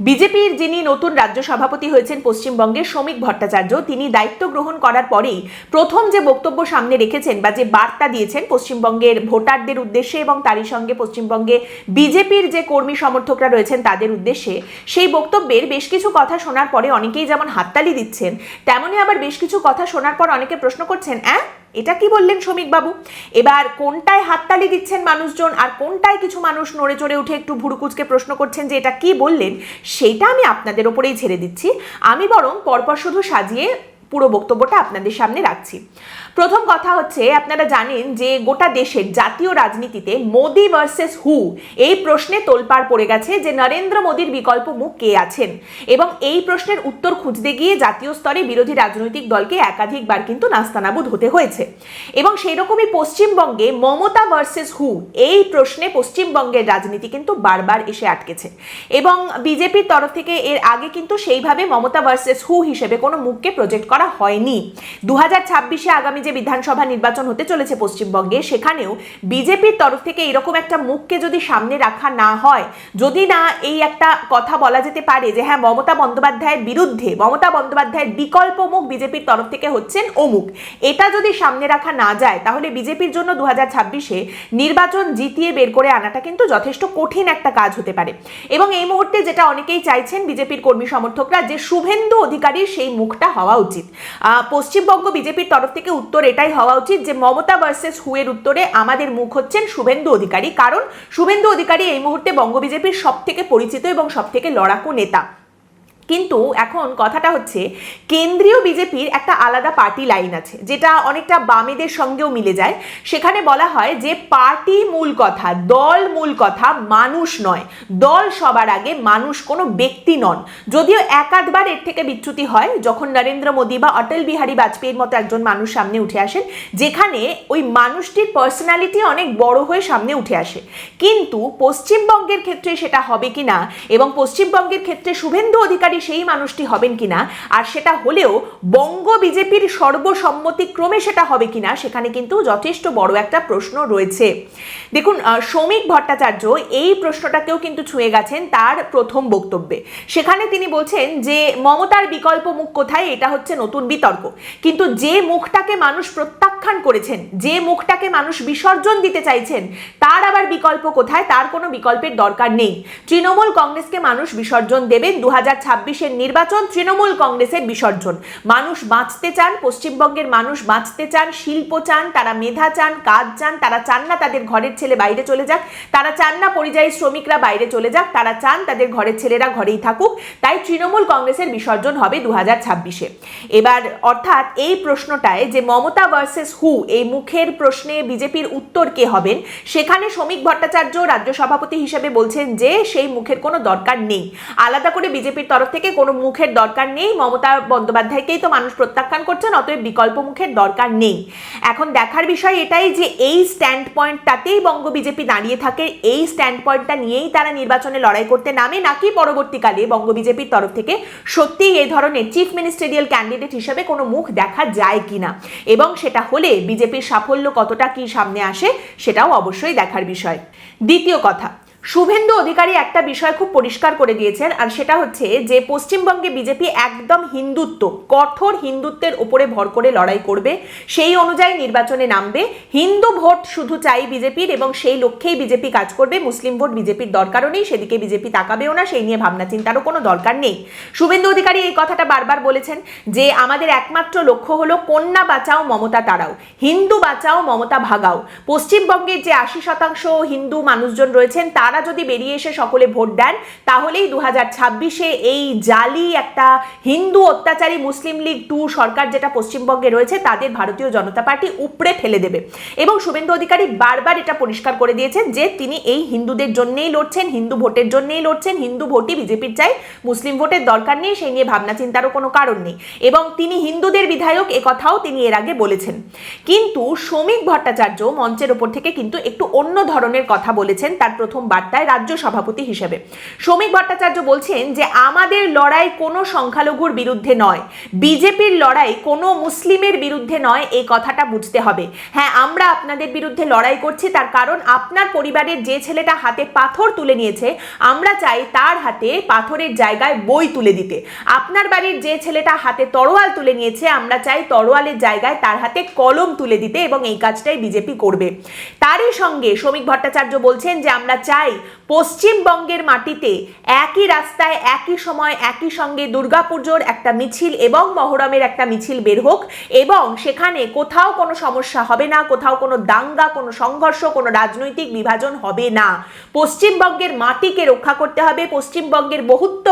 বিজেপির যিনি নতুন রাজ্য সভাপতি হয়েছেন পশ্চিমবঙ্গের শ্রমিক ভট্টাচার্য, তিনি দায়িত্ব গ্রহণ করার পরেই প্রথম যে বক্তব্য সামনে রেখেছেন বা যে বার্তা দিয়েছেন পশ্চিমবঙ্গের ভোটারদের উদ্দেশ্যে এবং তারই সঙ্গে পশ্চিমবঙ্গে বিজেপির যে কর্মী সমর্থকরা রয়েছেন তাদের উদ্দেশ্যে, সেই বক্তব্যের বেশ কিছু কথা শোনার পরে অনেকেই যেমন হাততালি দিচ্ছেন তেমনই আবার বেশ কিছু কথা শোনার পর অনেকে প্রশ্ন করছেন, অ্যাঁ? এটা কি বললেন শ্রমিক বাবু এবার কোনটায় হাততালি দিচ্ছেন মানুষজন আর কোনটায় কিছু মানুষ নড়ে চড়ে উঠে একটু ভুরুকুচকে প্রশ্ন করছেন যে এটা কি বললেন, সেটা আমি আপনাদের ওপরেই ছেড়ে দিচ্ছি। আমি বরং পরপর শুধু সাজিয়ে পুরো বক্তব্যটা আপনাদের সামনে রাখছি। প্রথম কথা হচ্ছে, আপনারা জানেন যে গোটা দেশের জাতীয় রাজনীতিতে মোদি ভার্সেস হু এই প্রশ্নে তোলপাড় পড়ে গেছে যে নরেন্দ্র মোদীর বিকল্প মুখ কে আছেন? এবং এই প্রশ্নের উত্তর খুঁজতে গিয়ে জাতীয় স্তরে বিরোধী রাজনৈতিক দলকে একাধিকবার কিন্তু নাস্তানাবুদ হতে হয়েছে। এবং সেই রকমই পশ্চিমবঙ্গে মমতা ভার্সেস হু এই প্রশ্নে পশ্চিমবঙ্গের রাজনীতি কিন্তু বারবার এসে আটকেছে। এবং বিজেপির তরফ থেকে এর আগে কিন্তু সেইভাবে মমতা ভার্সেস হু হিসেবে কোনো মুখকে প্রজেক্ট করা হয়নি। দু হাজার ছাব্বিশে আগামী যে বিধানসভা নির্বাচন হতে চলেছে পশ্চিমবঙ্গে, সেখানেও বিজেপির তরফ থেকে এরকম একটা মুখকে যদি সামনে রাখা না হয়, যদি না এই একটা কথা বলা যেতে পারে যে হ্যাঁ মমতা বন্দ্যোপাধ্যায়ের বিরুদ্ধে, মমতা বন্দ্যোপাধ্যায়ের বিকল্প মুখ বিজেপির তরফ থেকে হচ্ছেন অমুক। এটা যদি সামনে রাখা না যায়, তাহলে বিজেপির জন্য দু হাজার ছাব্বিশে নির্বাচন জিতিয়ে বের করে আনাটা কিন্তু যথেষ্ট কঠিন একটা কাজ হতে পারে। এবং এই মুহূর্তে যেটা অনেকেই চাইছেন বিজেপির কর্মী সমর্থকরা, যে শুভেন্দু অধিকারীর সেই মুখটা হওয়া উচিত। পশ্চিমবঙ্গ বিজেপির তরফ থেকে উত্তর এটাই হওয়া উচিত যে মমতা ভার্সেস হুয়ের উত্তরে আমাদের মুখ হচ্ছেন শুভেন্দু অধিকারী। কারণ শুভেন্দু অধিকারী এই মুহূর্তে বঙ্গ বিজেপির সব থেকে পরিচিত এবং সব থেকে লড়াকু নেতা। কিন্তু এখন কথাটা হচ্ছে, কেন্দ্রীয় বিজেপির একটা আলাদা পার্টি লাইন আছে, যেটা অনেকটা বামেদের সঙ্গেও মিলে যায়। সেখানে বলা হয় যে পার্টি মূল কথা, দল মূল কথা মানুষ নয়। দল সবার আগে মানুষ, কোনো ব্যক্তি নন। যদিও একাধবার এর থেকে বিচ্যুতি হয়, যখন নরেন্দ্র মোদী বা অটল বিহারী বাজপেয়ীর মতো একজন মানুষ সামনে উঠে আসেন, যেখানে ওই মানুষটির পার্সোনালিটি অনেক বড় হয়ে সামনে উঠে আসে। কিন্তু পশ্চিমবঙ্গের ক্ষেত্রে সেটা হবে কিনা এবং পশ্চিমবঙ্গের ক্ষেত্রে শুভেন্দু অধিকারী সেই মানুষটি হবেন কিনা? আর সেটা হলেও বঙ্গ বিজেপির সর্বসম্মতিক্রমে সেটা হবে কিনা? সেখানে কিন্তু যথেষ্ট বড় একটা প্রশ্ন রয়েছে। দেখুন শ্রমিক ভট্টাচার্য এই প্রশ্নটাকেও কিন্তু ছুঁয়ে গেছেন তার প্রথম বক্তব্যে। সেখানে তিনি বলছেন যে, মমতার বিকল্প মুখ কোথায়? এটা হচ্ছে নতুন বিতর্ক। কিন্তু যে মুখটাকে মানুষ প্রত্যাখ্যান করেছেন, যে মুখটাকে মানুষ বিসর্জন দিতে চাইছেন, তার আবার বিকল্প কোথায়? তার কোনো বিকল্পের দরকার নেই। তৃণমূল কংগ্রেসকে মানুষ বিসর্জন দেবেন দু হাজার ছাব্বিশের নির্বাচন তৃণমূল কংগ্রেসের বিসর্জন। মানুষ বাঁচতে চান, পশ্চিমবঙ্গের মানুষ বাঁচতে চান, শিল্প চান, তারা মেধা চান, কাজ চান, তারা চান না তাদের ঘরের ছেলে বাইরে চলে যাক, তারা চান না পরিযায়ী শ্রমিকরা বাইরে চলে যাক, তারা চান তাদের ঘরের ছেলেরা ঘরেই থাকুক। তাই তৃণমূল কংগ্রেসের বিসর্জন হবে দু হাজার ছাব্বিশে। এবার অর্থাৎ এই প্রশ্নটায় যে মমতা ভার্সেস হু, এই মুখের প্রশ্নে বিজেপির উত্তর কে হবেন, সেখানে শ্রমিক ভট্টাচার্য রাজ্য সভাপতি হিসেবে বলছেন যে সেই মুখের কোনো দরকার নেই। আলাদা করে বিজেপির তরফ থেকে কোনো মুখের দরকার নেই। মমতা বন্দ্যোপাধ্যায়কেই তো মানুষ প্রত্যাখ্যান করছেন, অতএব বিকল্প মুখের দরকার নেই। এখন দেখার বিষয় এটাই যে এই স্ট্যান্ড পয়েন্টটাতেই বঙ্গ বিজেপি দাঁড়িয়ে থাকে, এই স্ট্যান্ড পয়েন্টটা নিয়েই তারা নির্বাচনে লড়াই করতে নামে, নাকি পরবর্তীকালে বঙ্গ বিজেপির তরফ থেকে সত্যিই এই ধরনের চিফ মিনিস্টেরিয়াল ক্যান্ডিডেট হিসেবে কোনো মুখ দেখা যায় কিনা? এবং সেটা হলে বিজেপির সাফল্য কতটা কি সামনে আসে, সেটাও অবশ্যই দেখার বিষয়। দ্বিতীয় কথা শুভেন্দু অধিকারী একটা বিষয় খুব পরিষ্কার করে দিয়েছেন, আর সেটা হচ্ছে যে পশ্চিমবঙ্গে বিজেপি একদম হিন্দুত্ব, কঠোর হিন্দুত্বের উপরে ভর করে লড়াই করবে, সেই অনুযায়ী নির্বাচনে নামবে। হিন্দু ভোট শুধু চাই বিজেপির এবং সেই লক্ষ্যেই বিজেপি কাজ করবে, মুসলিম ভোট বিজেপির দরকারও নেই, সেদিকে বিজেপি তাকাবেও না, সেই নিয়ে ভাবনা চিন্তারও কোনো দরকার নেই। শুভেন্দু অধিকারী এই কথাটা বারবার বলেছেন যে আমাদের একমাত্র লক্ষ্য হলো কন্যা বাঁচাও, মমতা তাড়াও, হিন্দু বাঁচাও, মমতা ভাগাও। পশ্চিমবঙ্গের যে আশি শতাংশ হিন্দু মানুষজন রয়েছেন, তারা যদি বেরিয়ে এসে সকলে ভোট দেন, তাহলেই দু হাজার ছাব্বিশে এই জালি একটা হিন্দু অত্যাচারী মুসলিম লীগ টু সরকার যেটা পশ্চিমবঙ্গে রয়েছে, তাদের ভারতীয় জনতা পার্টি উপড়ে ফেলে দেবে। এবং শুভেন্দু অধিকারী বারবার এটা পরিষ্কার করে দিয়েছেন যে তিনি এই হিন্দুদের জন্যেই লড়ছেন, হিন্দু ভোটের জন্যেই লড়ছেন, হিন্দু ভোটই বিজেপির চাই, মুসলিম ভোটের দরকার নেই, সেই নিয়ে ভাবনা চিন্তারও কোনো কারণ নেই। এবং তিনি হিন্দুদের বিধায়ক, এ কথাও তিনি এর আগে বলেছেন। কিন্তু শ্রমিক ভট্টাচার্য মঞ্চের ওপর থেকে কিন্তু একটু অন্য ধরনের কথা বলেছেন, তার প্রথম বার্তা বার্তায় রাজ্য সভাপতি হিসেবে। শ্রমিক ভট্টাচার্য বলছেন যে, আমাদের লড়াই কোনো সংখ্যালঘুর বিরুদ্ধে নয়। বিজেপির লড়াই কোনো মুসলিমের বিরুদ্ধে নয়, এই কথাটা বুঝতে হবে। হ্যাঁ আমরা আপনাদের বিরুদ্ধে লড়াই করছি, তার কারণ আপনার পরিবারের যে ছেলেটা হাতে পাথর তুলে নিয়েছে, আমরা চাই তার হাতে পাথরের জায়গায় বই তুলে দিতে। আপনার বাড়ির যে ছেলেটা হাতে তরোয়াল তুলে নিয়েছে, আমরা চাই তরোয়ালের জায়গায় তার হাতে কলম তুলে দিতে এবং এই কাজটাই বিজেপি করবে। তারই সঙ্গে শ্রমিক ভট্টাচার্য বলছেন যে, আমরা চাই পশ্চিমবঙ্গের মাটিতে একই রাস্তায় একই সময় একই সঙ্গে দুর্গাপুজোর একটা মিছিল এবং মহরমের একটা মিছিল বের হোক এবং সেখানে কোথাও কোনো সমস্যা হবে না, কোথাও কোনো দাঙ্গা, কোনো সংঘর্ষ, কোনো রাজনৈতিক বিভাজন হবে না। পশ্চিমবঙ্গের মাটিকে রক্ষা করতে হবে, পশ্চিমবঙ্গের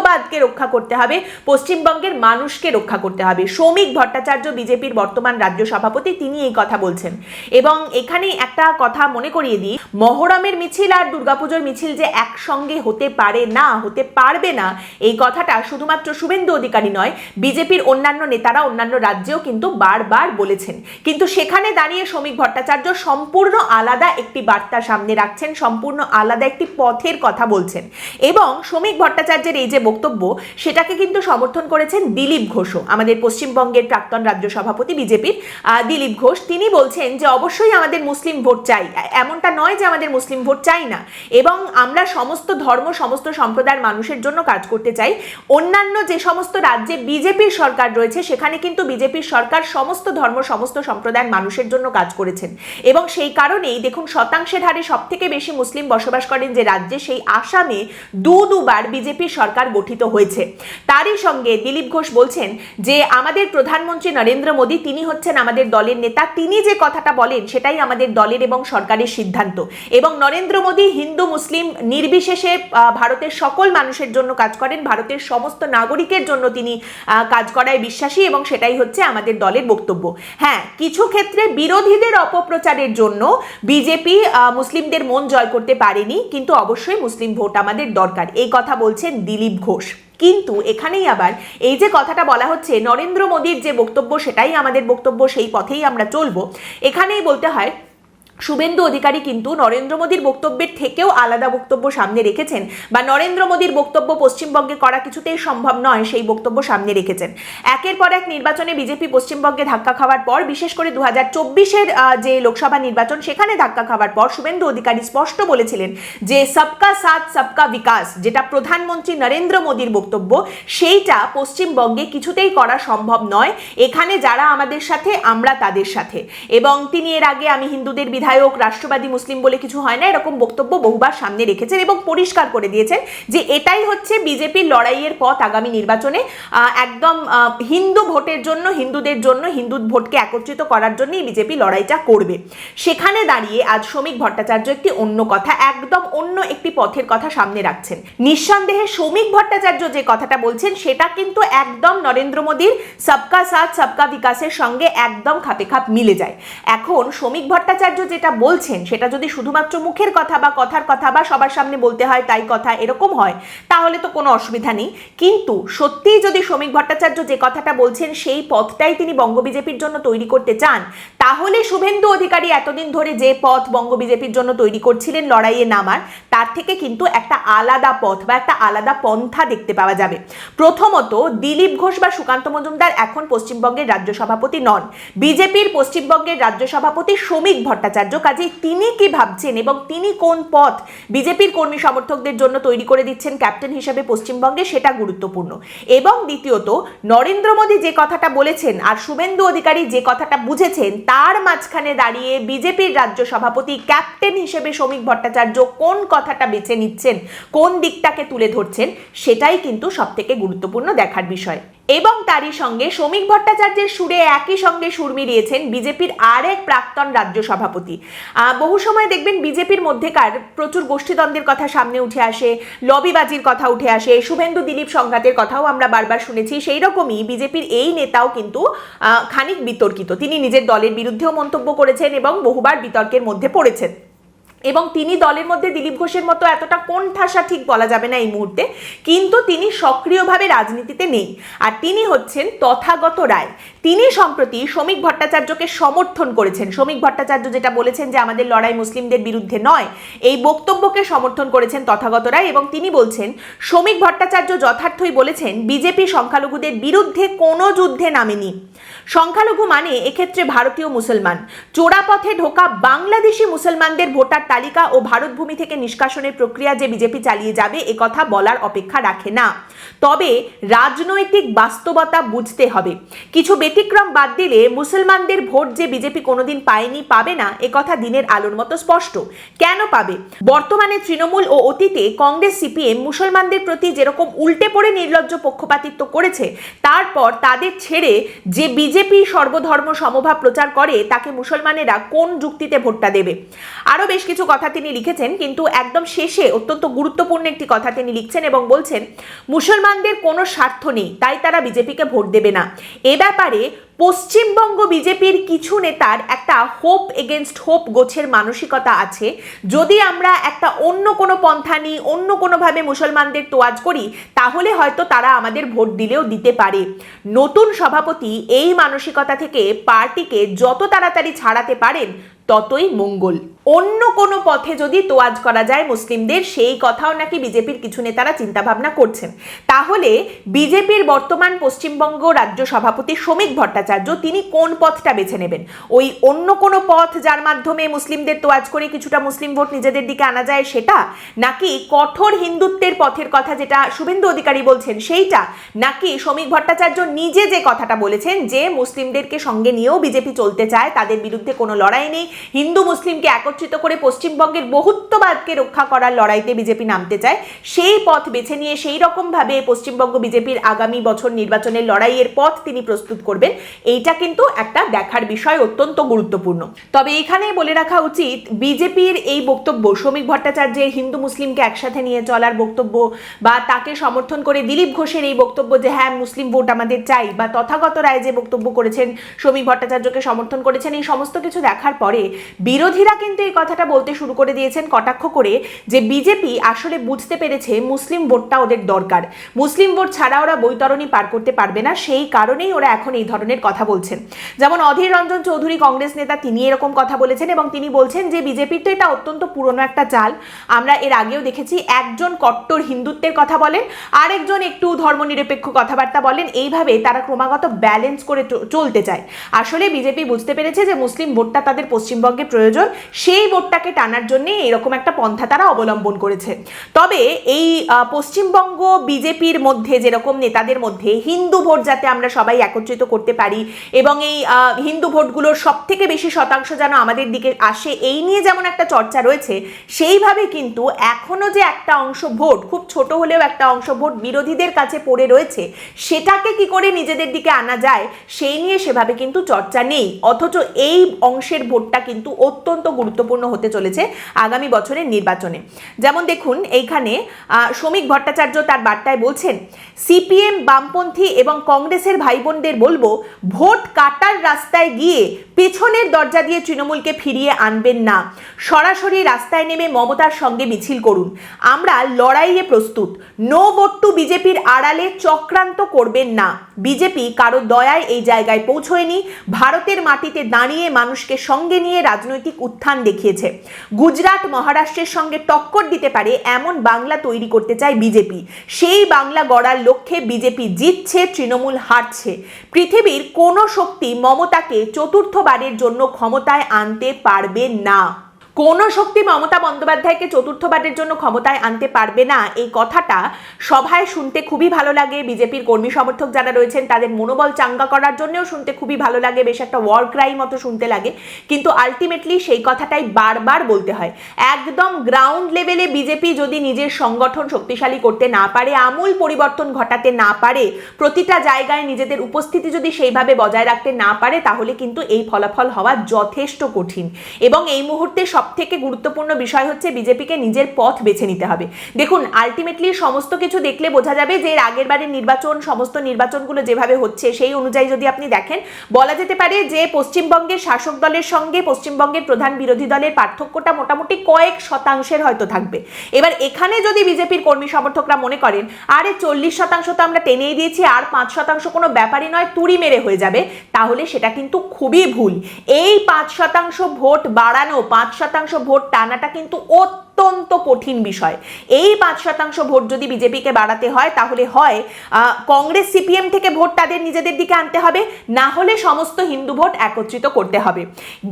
বহুত্ববাদকে রক্ষা করতে হবে, পশ্চিমবঙ্গের মানুষকে রক্ষা করতে হবে। শ্রমিক ভট্টাচার্য বিজেপির বর্তমান রাজ্য সভাপতি, তিনি এই কথা বলছেন। এবং এখানে একটা কথা মনে করিয়ে দিই, মহরমের মিছিল আর দুর্গাপুজোর মিছিল যে একসঙ্গে হতে পারে না, হতে পারবে না, এই কথাটা শুধুমাত্র শুভেন্দু অধিকারী নয়, বিজেপির অন্যান্য নেতারা অন্যান্য রাজ্যেও কিন্তু বারবার বলেছেন। কিন্তু সেখানে দাঁড়িয়ে শ্রমিক ভট্টাচার্য সম্পূর্ণ আলাদা একটি বার্তা সামনে রাখছেন, সম্পূর্ণ আলাদা একটি পথের কথা বলছেন। এবং শ্রমিক ভট্টাচার্যের এই যে বক্তব্য, সেটাকে কিন্তু সমর্থন করেছেন দিলীপ ঘোষও, আমাদের পশ্চিমবঙ্গের প্রাক্তন রাজ্য সভাপতি বিজেপির দিলীপ ঘোষ। তিনি বলছেন যে, অবশ্যই আমাদের মুসলিম ভোট চাই। এমনটা নয় যে, আমাদের মুসলিম ভোট চাই না। এবং আমরা সমস্ত ধর্ম, সমস্ত সম্প্রদায়ের মানুষের জন্য কাজ করতে চাই। অন্যান্য যে সমস্ত রাজ্যে বিজেপির সরকার রয়েছে, সেখানে কিন্তু বিজেপির সরকার সমস্ত ধর্ম, সমস্ত সম্প্রদায়ের মানুষের জন্য কাজ করেছেন। এবং সেই কারণেই, দেখুন, শতাংশের হারে সব থেকে বেশি মুসলিম বসবাস করেন যে রাজ্যে, সেই আসামে দু দুবার বিজেপির সরকার গঠিত হয়েছে। তারই সঙ্গে দিলীপ ঘোষ বলছেন যে, আমাদের প্রধানমন্ত্রী নরেন্দ্র মোদী, তিনি হচ্ছেন আমাদের দলের নেতা। তিনি যে কথাটা বলেন, সেটাই আমাদের দলের এবং সরকারের সিদ্ধান্ত। এবং নরেন্দ্র মোদী হিন্দু, মুসলিম, নির্বিশেষে ভারতের সকল মানুষের জন্য কাজ করেন। ভারতের সমস্ত নাগরিকের জন্য তিনি কাজ করায় বিশ্বাসী এবং সেটাই হচ্ছে আমাদের দলের বক্তব্য। হ্যাঁ কিছু ক্ষেত্রে বিরোধীদের অপপ্রচারের জন্য বিজেপি মুসলিমদের মন জয় করতে পারেনি, কিন্তু অবশ্যই মুসলিম ভোট আমাদের দরকার। এই কথা বলছেন দিলীপ ঘোষ। কিন্তু এখানেই আবার এই যে কথাটা বলা হচ্ছে, নরেন্দ্র মোদীর যে বক্তব্য, সেটাই আমাদের বক্তব্য, সেই পথেই আমরা চলবো। এখানেই বলতে হয় শুভেন্দু অধিকারী কিন্তু নরেন্দ্র মোদীর বক্তব্যের থেকেও আলাদা বক্তব্য সামনে রেখেছেন। বা নরেন্দ্র মোদীর বক্তব্য পশ্চিমবঙ্গে করা কিছুতেই সম্ভব নয় সেই বক্তব্য সামনে রেখেছেন। একের পর এক নির্বাচনে বিজেপি পশ্চিমবঙ্গে ধাক্কা খাওয়ার পর, বিশেষ করে দু হাজার চব্বিশের যে লোকসভা নির্বাচন, সেখানে ধাক্কা খাওয়ার পর শুভেন্দু অধিকারী স্পষ্ট বলেছিলেন যে সবকা সাথ, সবকা বিকাশ, যেটা প্রধানমন্ত্রী নরেন্দ্র মোদীর বক্তব্য, সেইটা পশ্চিমবঙ্গে কিছুতেই করা সম্ভব নয়। এখানে যারা আমাদের সাথে, আমরা তাদের সাথে। এবং তিনি এর আগে আমি হিন্দুদের বিধায়ক, রাষ্ট্রবাদী, মুসলিম বলে কিছু হয় না, এরকম বক্তব্য বহুবার সামনে রেখেছেন এবং পরিষ্কার করে দিয়েছেন যে এটাই হচ্ছে বিজেপির লড়াইয়ের পথ আগামী নির্বাচনে একদম হিন্দু ভোটের জন্য, হিন্দুদের জন্য, হিন্দু ভোটকে একত্রিত করার জন্যই বিজেপি লড়াইটা করবে। সেখানে দাঁড়িয়ে আজ শ্রমিক ভট্টাচার্য একটি অন্য কথা, একদম অন্য একটি পথের কথা সামনে রাখছেন। নিঃসন্দেহে শ্রমিক ভট্টাচার্য যে কথাটা বলছেন, সেটা কিন্তু একদম নরেন্দ্র মোদীর সবকা সাথ, সবকা বিকাশের সঙ্গে একদম খাপে খাপ মিলে যায়। এখন শ্রমিক ভট্টাচার্য যেটা বলছেন, সেটা যদি শুধুমাত্র মুখের কথা বা কথার কথা বা সবার সামনে বলতে হয়, তাই কথা এরকম হয়, তাহলে তো কোনো অসুবিধা নেই। কিন্তু সত্যিই যদি শ্রমিক ভট্টাচার্য যে কথাটা বলছেন, সেই পথটাই তিনি বঙ্গ বিজেপির জন্য তৈরি করতে চান, তাহলে শুভেন্দু অধিকারী এতদিন ধরে যে পথ বঙ্গ বিজেপির জন্য তৈরি করছিলেন লড়াইয়ে নামার, তার থেকে কিন্তু একটা আলাদা পথ বা একটা আলাদা পন্থা দেখতে পাওয়া যাবে। প্রথমত, দিলীপ ঘোষ বা সুকান্ত মজুমদার এখন পশ্চিমবঙ্গের রাজ্য সভাপতি নন। বিজেপির পশ্চিমবঙ্গের রাজ্য সভাপতি শ্রমিক ভট্টাচার্য কাজেই তিনি কি ভাবছেন এবং তিনি কোন পথ বিজেপির কর্মী সমর্থকদের জন্য তৈরি করে দিচ্ছেন ক্যাপ্টেন হিসেবে পশ্চিমবঙ্গে সেটা গুরুত্বপূর্ণ। এবং দ্বিতীয়ত, নরেন্দ্র মোদী যে কথাটা বলেছেন আর শুভেন্দু অধিকারী যে কথাটা বুঝেছেন, তার মাঝখানে দাঁড়িয়ে বিজেপির রাজ্য সভাপতি ক্যাপ্টেন হিসেবে শ্রমিক ভট্টাচার্য কোন কথাটা বেছে নিচ্ছেন, কোন দিকটাকে তুলে ধরছেন, সেটাই কিন্তু সবথেকে গুরুত্বপূর্ণ দেখার বিষয়। এবং তারই সঙ্গে শ্রমিক ভট্টাচার্যের সুরে একই সঙ্গে সুর মিলিয়েছেন বিজেপির আর এক প্রাক্তন রাজ্য সভাপতি। বহু সময় দেখবেন বিজেপির মধ্যেকার প্রচুর গোষ্ঠীদ্বন্দ্বের কথা সামনে উঠে আসে, লবিবাজির কথা উঠে আসে, শুভেন্দু দিলীপ সংঘাতের কথাও আমরা বারবার শুনেছি। সেই রকমই বিজেপির এই নেতাও কিন্তু খানিক বিতর্কিত। তিনি নিজের দলের বিরুদ্ধেও মন্তব্য করেছেন এবং বহুবার বিতর্কের মধ্যে পড়েছেন। এবং তিনি দলের মধ্যে দিলীপ ঘোষের মতো এতটা কোন ঠাসা ঠিক বলা যাবে না এই মুহূর্তে, কিন্তু তিনি সক্রিয়ভাবে রাজনীতিতে নেই। আর তিনি হচ্ছেন তথাগত রায়। তিনি সম্প্রতি শ্রমিক ভট্টাচার্যকে সমর্থন করেছেন। শ্রমিক ভট্টাচার্য যেটা বলেছেন যে, আমাদের লড়াই মুসলিমদের বিরুদ্ধে নয়। এই বক্তব্যকে সমর্থন করেছেন তথাগত রায় এবং তিনি বলছেন, শ্রমিক ভট্টাচার্য যথার্থই বলেছেন, বিজেপি সংখ্যালঘুদের বিরুদ্ধে কোনো যুদ্ধে নামেনি। সংখ্যালঘু মানে এক্ষেত্রে ভারতীয় মুসলমান। চোরাপথে ঢোকা বাংলাদেশি মুসলমানদের ভোটার তালিকা ও ভারতভূমি থেকে নিষ্কাশনের প্রক্রিয়া যে বিজেপি চালিয়ে যাবে, এ কথা বলার অপেক্ষা রাখে না। তবে রাজনৈতিক বাস্তবতা বুঝতে হবে। কিছু ব্যতিক্রম বাদ দিলে মুসলমানদের ভোট যে বিজেপি কোনোদিন পায়নি, পাবে না, এ কথা দিনের আলোর মতো স্পষ্ট। কেন পাবে? বর্তমানে তৃণমূল ও অতীতে কংগ্রেস, সিপিএম মুসলমানদের প্রতি যেরকম উল্টে পড়ে নির্লজ্জ পক্ষপাতিত্ব করেছে, তারপর তাদের ছেড়ে যে বিজেপি সর্বধর্ম সমভাব প্রচার করে, তাকে মুসলমানেরা কোন যুক্তিতে ভোটটা দেবে? আরও বেশ কিছু কথা তিনি লিখেছেন, কিন্তু একদম শেষে অত্যন্ত গুরুত্বপূর্ণ একটি কথা তিনি লিখছেন এবং বলছেন, মুসলমানদের কোনো স্বার্থ নেই, তাই তারা বিজেপিকে ভোট দেবে না। এ ব্যাপারে পশ্চিমবঙ্গ বিজেপির কিছু নেতার একটা হোপ এগেনস্ট হোপ গোছের মানসিকতা আছে। যদি আমরা একটা অন্য কোনো পন্থা নিই অন্য কোনোভাবে মুসলমানদের তোয়াজ করি, তাহলে হয়তো তারা আমাদের ভোট দিলেও দিতে পারে। নতুন সভাপতি এই মানসিকতা থেকে পার্টিকে যত তাড়াতাড়ি ছাড়াতে পারেন, ততই মঙ্গল। অন্য কোনো পথে যদি তোয়াজ করা যায় মুসলিমদের, সেই কথাও নাকি বিজেপির কিছু নেতারা চিন্তাভাবনা করছেন। তাহলে বিজেপির বর্তমান পশ্চিমবঙ্গ রাজ্য সভাপতি শ্রমিক ভট্টাচার্য, তিনি কোন পথটা বেছে নেবেন? ওই অন্য কোনো পথ যার মাধ্যমে মুসলিমদের তোয়াজ করে কিছুটা মুসলিম ভোট নিজেদের দিকে আনা যায় সেটা? নাকি কঠোর হিন্দুত্বের পথের কথা যেটা শুভেন্দু অধিকারী বলছেন সেইটা? নাকি শ্রমিক ভট্টাচার্য নিজে যে কথাটা বলেছেন যে মুসলিমদেরকে সঙ্গে নিয়েও বিজেপি চলতে চায়, তাদের বিরুদ্ধে কোনো লড়াই নেই, হিন্দু মুসলিমকে একত্রিত করে পশ্চিমবঙ্গের বহুত্ববাদকে রক্ষা করার লড়াইতে বিজেপি নামতে চায়, সেই পথ বেছে নিয়ে সেই রকমভাবে পশ্চিমবঙ্গ বিজেপির আগামী বছর নির্বাচনের লড়াইয়ের পথ তিনি প্রস্তুত করবেন, এইটা কিন্তু একটা দেখার বিষয় অত্যন্ত গুরুত্বপূর্ণ। তবে এখানে বলে রাখা উচিত, বিজেপির এই বক্তব্য, শ্রমিক ভট্টাচার্যের হিন্দু মুসলিমকে একসাথে নিয়ে চলার বক্তব্য বা তাকে সমর্থন করে দিলীপ ঘোষের এই বক্তব্য যে হ্যাঁ মুসলিম ভোট আমাদের চাই বা তথাগত রায় যে বক্তব্য করেছেন, শ্রমিক ভট্টাচার্যকে সমর্থন করেছেন, এই সমস্ত কিছু দেখার পরে বিরোধীরা কিন্তু এই কথাটা বলতে শুরু করে দিয়েছেন, কটাক্ষ করে যে বিজেপি আসলে বুঝতে পেরেছে মুসলিম ভোটটা ওদের দরকার। মুসলিম ভোট ছাড়া ওরা বৈতরণী পার করতে পারবে না, সেই কারণেই ওরা এখন এই ধরনের কথা বলছেন। যেমন অধীর রঞ্জন চৌধুরী কংগ্রেস নেতা, তিনি এরকম কথা বলেছেন এবং তিনি বলছেন যে বিজেপির তো এটা অত্যন্ত পুরনো একটা চাল আমরা এর আগেও দেখেছি একজন কট্টর হিন্দুত্বের কথা বলেন, আরেকজন একটু ধর্মনিরপেক্ষ কথাবার্তা বলেন, এইভাবে তারা ক্রমাগত ব্যালেন্স করে চলতে চায়। আসলে বিজেপি বুঝতে পেরেছে যে মুসলিম ভোটটা তাদের পশ্চিমবঙ্গে প্রয়োজন সেই ভোটটাকে টানার জন্য এরকম একটা পন্থা তারা অবলম্বন করেছে। তবে এই পশ্চিমবঙ্গ বিজেপির মধ্যে যেরকম নেতাদের মধ্যে হিন্দু ভোট যাতে আমরা সবাই একত্রিত করতে পারি এবং এই হিন্দু ভোটগুলোর সব থেকে বেশি শতাংশ যেন আমাদের দিকে আসে, এই নিয়ে যেমন একটা চর্চা রয়েছে, সেইভাবে কিন্তু এখনও যে একটা অংশ ভোট, খুব ছোট হলেও একটা অংশ ভোট বিরোধীদের কাছে পড়ে রয়েছে, সেটাকে কি করে নিজেদের দিকে আনা যায়, সেই নিয়ে সেভাবে কিন্তু চর্চা নেই। অথচ এই অংশের ভোটটা কিন্তু অত্যন্ত গুরুত্বপূর্ণ হতে চলেছে আগামী বছরের নির্বাচনে। যেমন দেখুন, এইখানে শ্রমিক ভট্টাচার্য তার বার্তায় বলছেন, সিপিএম, বামপন্থী এবং কংগ্রেসের ভাই বোনদের বলব, ভোট কাটার রাস্তায় গিয়ে পেছনের দরজা দিয়ে তৃণমূলকে ফিরিয়ে আনবেন না। সরাসরি রাস্তায় নেমে মমতার সঙ্গে মিছিল করুন। আমরা লড়াইয়ে প্রস্তুত। নো ভোট টু বিজেপির আড়ালে চক্রান্ত করবেন না। বিজেপি কারও দয়ায় এই জায়গায় পৌঁছয়নি। ভারতের মাটিতে দাঁড়িয়ে মানুষকে সঙ্গে নিয়ে রাজনৈতিক উত্থান দেখিয়েছে। গুজরাট মহারাষ্ট্রের সঙ্গে টক্কর দিতে পারে এমন বাংলা তৈরি করতে চায় বিজেপি। সেই বাংলা গড়ার লক্ষ্যে বিজেপি জিতছে, তৃণমূল হারছে। পৃথিবীর কোনো শক্তি মমতাকে চতুর্থবারের জন্য ক্ষমতায় আনতে পারবে না। কোনো শক্তি মমতা বন্দ্যোপাধ্যায়কে চতুর্থবারের জন্য ক্ষমতায় আনতে পারবে না, এই কথাটা সভায় শুনতে খুবই ভালো লাগে। বিজেপির কর্মী সমর্থক যারা রয়েছেন, তাদের মনোবল চাঙ্গা করার জন্যও শুনতে খুবই ভালো লাগে, বেশ একটা ওয়ার ক্রাই মতো শুনতে লাগে। কিন্তু আলটিমেটলি সেই কথাটাই বারবার বলতে হয়। একদম গ্রাউন্ড লেভেলে বিজেপি যদি নিজের সংগঠন শক্তিশালী করতে না পারে, আমূল পরিবর্তন ঘটাতে না পারে, প্রতিটা জায়গায় নিজেদের উপস্থিতি যদি সেইভাবে বজায় রাখতে না পারে, তাহলে কিন্তু এই ফলাফল হওয়া যথেষ্ট কঠিন। এবং এই মুহূর্তে সব থেকে গুরুত্বপূর্ণ বিষয় হচ্ছে বিজেপিকে নিজের পথ বেছে নিতে হবে। দেখুন আলটিমেটলি সমস্ত কিছু দেখলে বোঝা যাবে যে এর আগের বারের নির্বাচন, সমস্ত নির্বাচনগুলো যেভাবে হচ্ছে, সেই অনুযায়ী যদি আপনি দেখেন, বলা যেতে পারে যে পশ্চিমবঙ্গের শাসক দলের সঙ্গে পশ্চিমবঙ্গের প্রধান বিরোধী দলের পার্থক্যটা মোটামুটি কয়েক শতাংশের হয়তো থাকবে। এবার এখানে যদি বিজেপির কর্মী সমর্থকরা মনে করেন, আরে চল্লিশ শতাংশ তো আমরা টেনেই দিয়েছি, আর পাঁচ শতাংশ কোনো ব্যাপারই নয়, তুড়ি মেরে হয়ে যাবে, তাহলে সেটা কিন্তু খুবই ভুল। এই পাঁচ শতাংশ ভোট বাড়ানো, পাঁচ শতাংশ ভোট টানাটা কিন্তু অত্যন্ত কঠিন বিষয়। এই পাঁচ শতাংশ ভোট যদি বিজেপিকে বাড়াতে হয়, তাহলে হয় কংগ্রেস সিপিএম থেকে ভোট তাদের নিজেদের দিকে আনতে হবে, না হলে সমস্ত হিন্দু ভোট একত্রিত করতে হবে।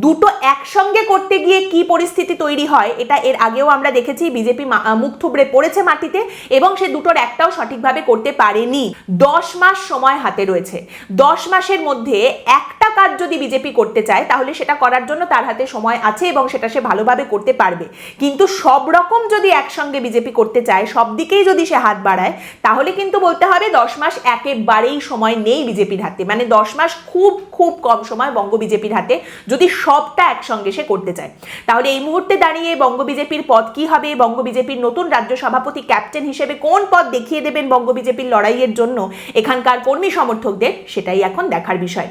দুটো একসঙ্গে করতে গিয়ে কি পরিস্থিতি তৈরি হয়, এটা এর আগেও আমরা দেখেছি, বিজেপি মুখ থুবড়ে পড়েছে মাটিতে এবং সে দুটোর একটাও সঠিকভাবে করতে পারেনি। দশ মাস সময় হাতে রয়েছে। দশ মাসের মধ্যে একটা কাজ যদি বিজেপি করতে চায়, তাহলে সেটা করার জন্য তার হাতে সময় আছে এবং সেটা সে ভালোভাবে করতে পারবে। কিন্তু সব রকম যদি একসঙ্গে বিজেপি করতে চায়, সব দিকেই যদি সে হাত বাড়ায়, তাহলে কিন্তু বলতে হবে দশ মাস একেবারেই সময় নেই বিজেপির হাতে। মানে দশ মাস খুব খুব কম সময় বঙ্গ বিজেপির হাতে যদি সবটা একসঙ্গে সে করতে চায়। তাহলে এই মুহূর্তে দাঁড়িয়ে বঙ্গ বিজেপির পদ কি হবে? বঙ্গ বিজেপির নতুন রাজ্য সভাপতি ক্যাপ্টেন হিসেবে কোন পদ দেখিয়ে দেবেন বঙ্গ বিজেপির লড়াইয়ের জন্য? এখানকার কর্মী সমর্থকদের, সেটাই এখন দেখার বিষয়।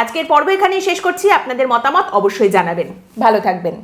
আজকের পর্ব এখানেই শেষ করছি। আপনাদের মতামত অবশ্যই জানাবেন। ভালো থাকবেন।